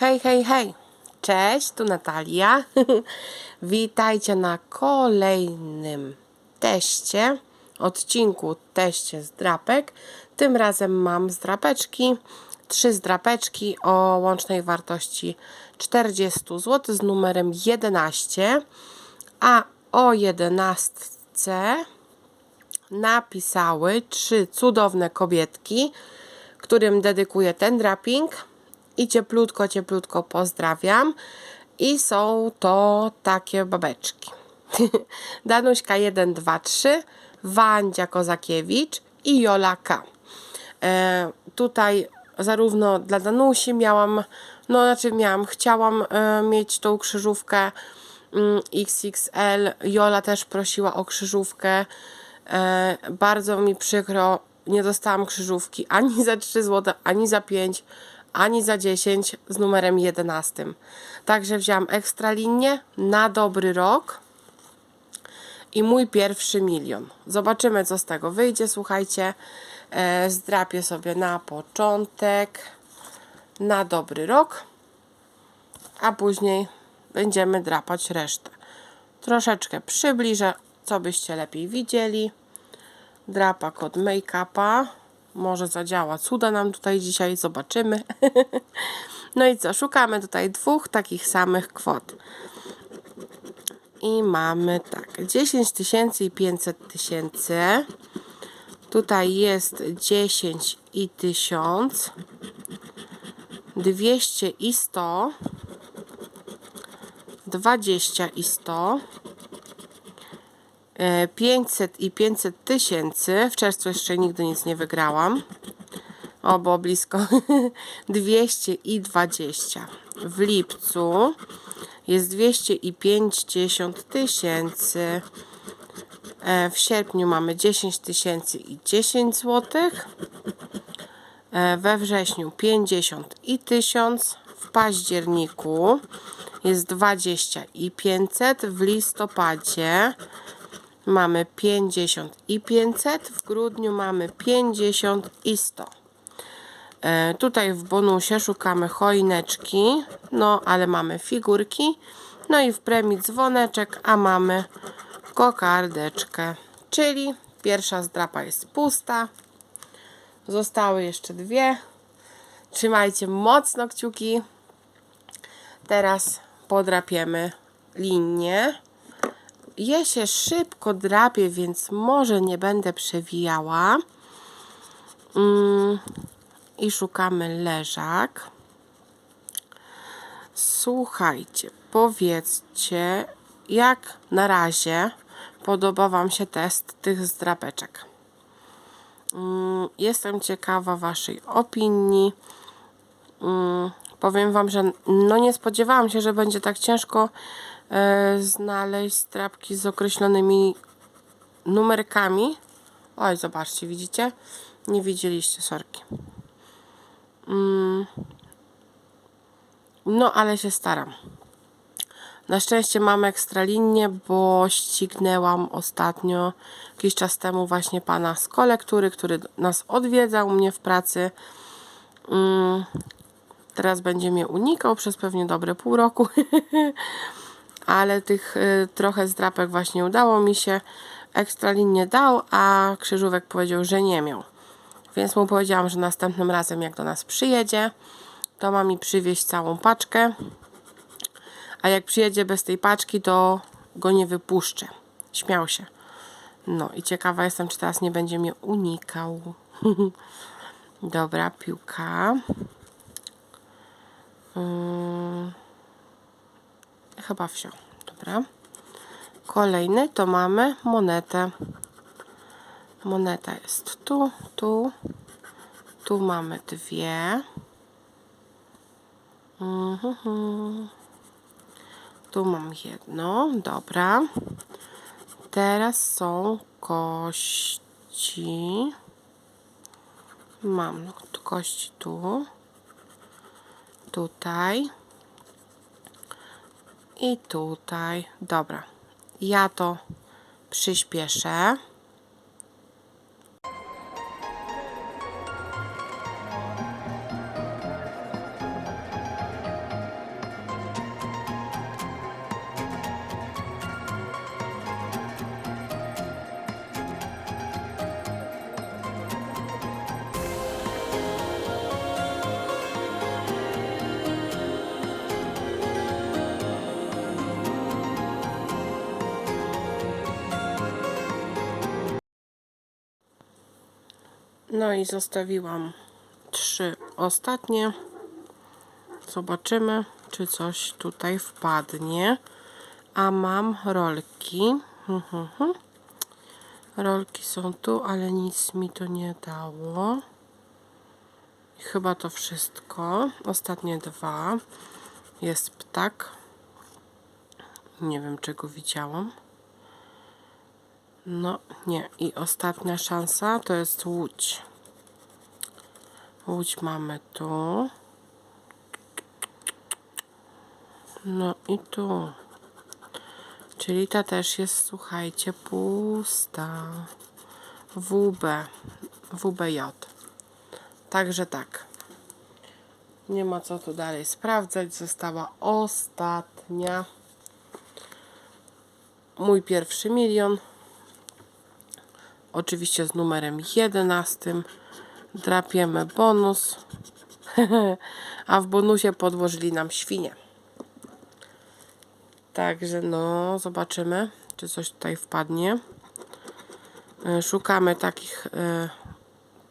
Hej, hej, hej. Cześć, tu Natalia. Witajcie na kolejnym teście, odcinku teście z drapek. Tym razem mam zdrapeczki, trzy zdrapeczki o łącznej wartości 40 zł z numerem 11, a o 11 napisały trzy cudowne kobietki, którym dedykuję ten draping i cieplutko, cieplutko pozdrawiam. I są to takie babeczki. Danuśka 1, 2, 3, Wandzia Kozakiewicz i Jola K. E, tutaj zarówno dla Danusi miałam, no znaczy miałam, chciałam e, mieć tą krzyżówkę mm, XXL. Jola też prosiła o krzyżówkę. E, bardzo mi przykro, nie dostałam krzyżówki ani za 3 zł, ani za 5, ani za 10 z numerem 11. Także wziąłam ekstra linię na dobry rok i mój pierwszy milion. Zobaczymy, co z tego wyjdzie. Słuchajcie, e, zdrapię sobie na początek na dobry rok, a później będziemy drapać resztę. Troszeczkę przybliżę, co byście lepiej widzieli. Drapak od make-upa. Może zadziała cuda nam tutaj dzisiaj, zobaczymy. no i co, szukamy tutaj dwóch takich samych kwot. I mamy tak, 10 tysięcy i 500 tysięcy. Tutaj jest 10 i 1000. 200 i 100. 20 i 100. 500 i 500 tysięcy. W czerwcu jeszcze nigdy nic nie wygrałam. O, było blisko. 200 i 20. W lipcu jest 250 tysięcy. E, w sierpniu mamy 10 tysięcy i 10 złotych. E, we wrześniu 50 i 1000. W październiku jest 20 i 500. W listopadzie mamy 50 i 500, w grudniu mamy 50 i 100. E, tutaj w bonusie szukamy choineczki, no ale mamy figurki, no i w premii dzwoneczek, a mamy kokardeczkę, czyli pierwsza zdrapa jest pusta, zostały jeszcze dwie, trzymajcie mocno kciuki, teraz podrapiemy linię, je się szybko drapie, więc może nie będę przewijała. Mm, I szukamy leżak. Słuchajcie, powiedzcie, jak na razie podoba Wam się test tych zdrapeczek. Mm, jestem ciekawa Waszej opinii. Mm, powiem Wam, że no nie spodziewałam się, że będzie tak ciężko znaleźć strapki z określonymi numerkami. Oj, zobaczcie, widzicie? Nie widzieliście sorki. Mm. No, ale się staram. Na szczęście mam ekstra linię, bo ścignęłam ostatnio, jakiś czas temu właśnie pana z kolektury, który nas odwiedzał mnie w pracy. Mm. Teraz będzie mnie unikał przez pewnie dobre pół roku. ale tych y, trochę zdrapek właśnie udało mi się. Ekstra linię dał, a krzyżówek powiedział, że nie miał. Więc mu powiedziałam, że następnym razem jak do nas przyjedzie, to ma mi przywieźć całą paczkę. A jak przyjedzie bez tej paczki, to go nie wypuszczę. Śmiał się. No i ciekawa jestem, czy teraz nie będzie mnie unikał. Dobra, piłka. Hmm. Chyba wsio. Dobra. Kolejny to mamy monetę. Moneta jest tu, tu. Tu mamy dwie. Mhm. Tu mam jedno. Dobra. Teraz są kości. Mam kości tu. Tutaj. I tutaj. Dobra. Ja to przyspieszę. No i zostawiłam trzy ostatnie. Zobaczymy, czy coś tutaj wpadnie. A mam rolki. Rolki są tu, ale nic mi to nie dało. Chyba to wszystko. Ostatnie dwa. Jest ptak. Nie wiem, czego widziałam. No, nie. I ostatnia szansa to jest łódź. Łódź mamy tu. No i tu. Czyli ta też jest, słuchajcie, pusta. WB. WBJ. Także tak. Nie ma co tu dalej sprawdzać. Została ostatnia. Mój pierwszy milion. Oczywiście z numerem 11. Drapiemy bonus. A w bonusie podłożyli nam świnie. Także no, zobaczymy, czy coś tutaj wpadnie. E, Szukamy takich e,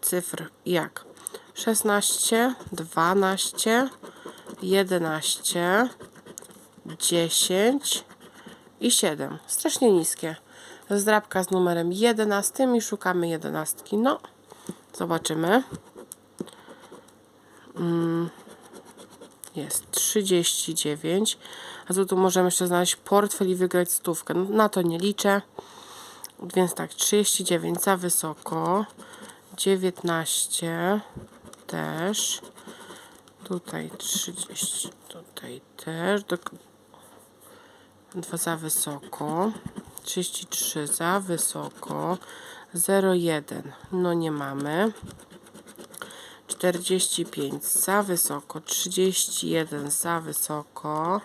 cyfr jak 16, 12, 11, 10 i 7. Strasznie niskie. Zdrabka z numerem 11 i szukamy 11. No, zobaczymy. Mm, jest 39. A tu, tu możemy jeszcze znaleźć portfel i wygrać stówkę. No, na to nie liczę. Więc tak, 39 za wysoko. 19 też. Tutaj 30. Tutaj też. Dwa za wysoko. 33 za wysoko. 0,1. No nie mamy. 45 za wysoko, 31 za wysoko.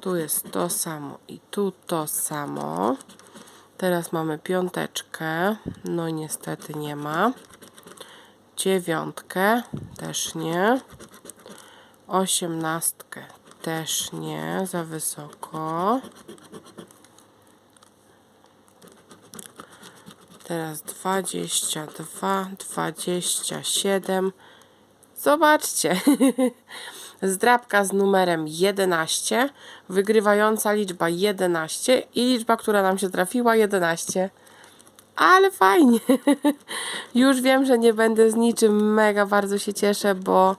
Tu jest to samo i tu to samo. Teraz mamy piąteczkę. No niestety nie ma. Dziewiątkę też nie. Osiemnastkę też nie, za wysoko. Teraz 22, 27. Zobaczcie. Zdrabka z numerem 11, wygrywająca liczba 11 i liczba, która nam się trafiła 11. Ale fajnie. Już wiem, że nie będę z niczym. Mega bardzo się cieszę, bo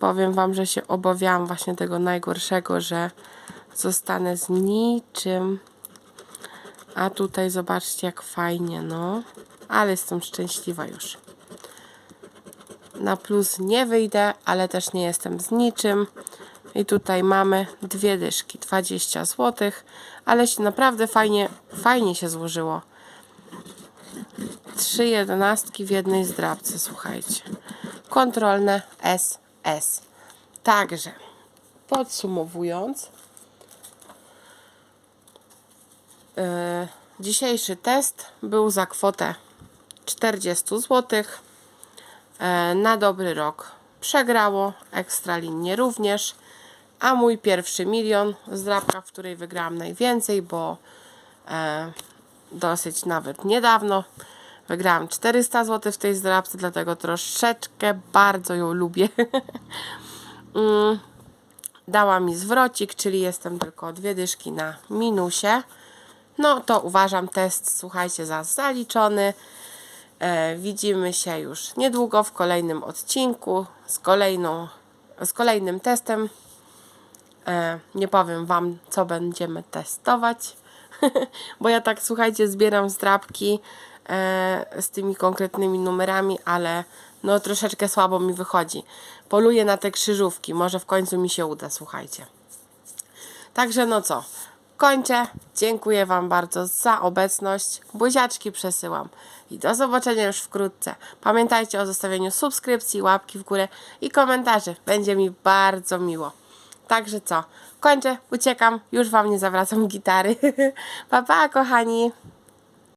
powiem Wam, że się obawiałam właśnie tego najgorszego, że zostanę z niczym. A tutaj zobaczcie, jak fajnie, no. Ale jestem szczęśliwa już. Na plus nie wyjdę, ale też nie jestem z niczym. I tutaj mamy dwie dyszki, 20 zł, ale się naprawdę fajnie, fajnie się złożyło. Trzy jedenastki w jednej zdrabce, słuchajcie. Kontrolne SS. Także, podsumowując, yy, dzisiejszy test był za kwotę 40 zł. E, na dobry rok przegrało, ekstralinie również, a mój pierwszy milion z drapka, w której wygrałam najwięcej, bo e, dosyć nawet niedawno wygrałam 400 zł w tej zdrapce, dlatego troszeczkę bardzo ją lubię. mm, dała mi zwrocik, czyli jestem tylko dwie dyszki na minusie. No to uważam test, słuchajcie, za zaliczony. E, widzimy się już niedługo w kolejnym odcinku z, kolejną, z kolejnym testem. E, nie powiem Wam, co będziemy testować, bo ja tak, słuchajcie, zbieram zdrabki e, z tymi konkretnymi numerami, ale no troszeczkę słabo mi wychodzi. Poluję na te krzyżówki, może w końcu mi się uda, słuchajcie. Także no co, kończę. Dziękuję Wam bardzo za obecność. Buziaczki przesyłam. I do zobaczenia już wkrótce. Pamiętajcie o zostawieniu subskrypcji, łapki w górę i komentarzy. Będzie mi bardzo miło. Także co, kończę, uciekam, już Wam nie zawracam gitary. pa, pa, kochani!